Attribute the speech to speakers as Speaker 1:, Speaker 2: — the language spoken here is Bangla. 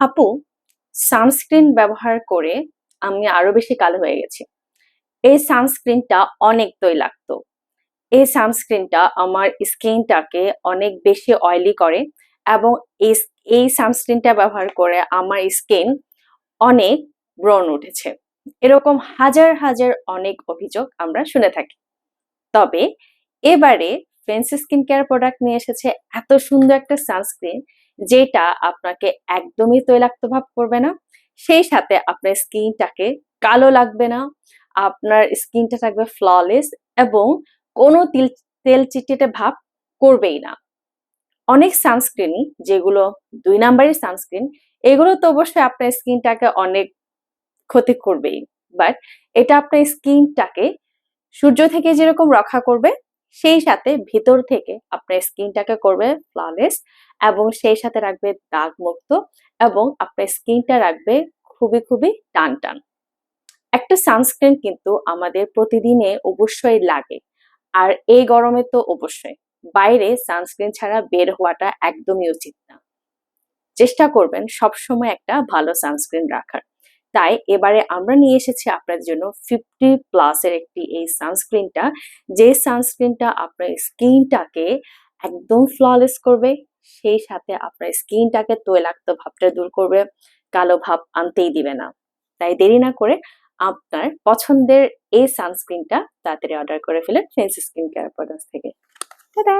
Speaker 1: আপু সানস্ক্রিন ব্যবহার করে আমি আরও বেশি কালো হয়ে গেছি। এই সানস্ক্রিনটা অনেক তৈলাক্ত এই সানস্ক্রিনটা আমার স্কিনটাকে অনেক বেশি অয়েলি করে এবং এই সানস্ক্রিনটা ব্যবহার করে আমার স্কিন অনেক ব্রণ উঠেছে। এরকম হাজার হাজার অনেক অভিযোগ আমরা শুনে থাকি। তবে এবারে ফেন্সি স্কিন কেয়ার প্রোডাক্ট নিয়ে এসেছে এত সুন্দর একটা সানস্ক্রিন যেটা আপনাকে একদমই তৈলাক্ত ভাব করবে না, সেই সাথে আপনার স্কিনটাকে কালো লাগবে না, আপনার স্কিনটা থাকবে ফ্ললেস এবং কোনো তিল, তেল চিটচিটে ভাব করবেই না। অনেক সানস্ক্রিনই যেগুলো দুই নাম্বারের সানস্ক্রিন, এগুলো তো অবশ্যই আপনার স্কিনটাকে অনেক ক্ষতি করবেই, বাট এটা আপনার স্কিনটাকে সূর্য থেকে যেরকম রক্ষা করবে, সেই সাথে ভিতর থেকে আপনার স্কিনটাকে করবে ফ্ললেস এবং সেই সাথে রাখবে দাগ মুক্ত এবং আপনার স্কিনটা রাখবে খুবই খুবই টান টান। একটা সানস্ক্রিন কিন্তু আমাদের প্রতিদিনে অবশ্যই লাগে। আর এই গরমে তো অবশ্যই। বাইরে সানস্ক্রিন ছাড়া বের হওয়াটা একদমই উচিত না। চেষ্টা করবেন সবসময় একটা ভালো সানস্ক্রিন রাখার। তাই এবারে আমরা নিয়ে এসেছি আপনাদের জন্য ফিফটি প্লাসের একটি এই সানস্ক্রিনটা যে সানস্ক্রিনটা আপনার স্কিনটাকে একদম ফ্ললেস করবে, সেই সাথে আপনার স্কিনটাকে তৈলাক্ত ভাবটা দূর করবে, কালো ভাব আনতেই দিবে না। তাই দেরি না করে আপনার পছন্দের এই সানস্ক্রিনটা তাড়াতাড়ি অর্ডার করে ফেলেন ফেন্সি স্কিন কেয়ার প্রোডাক্টস থেকে। টাটা!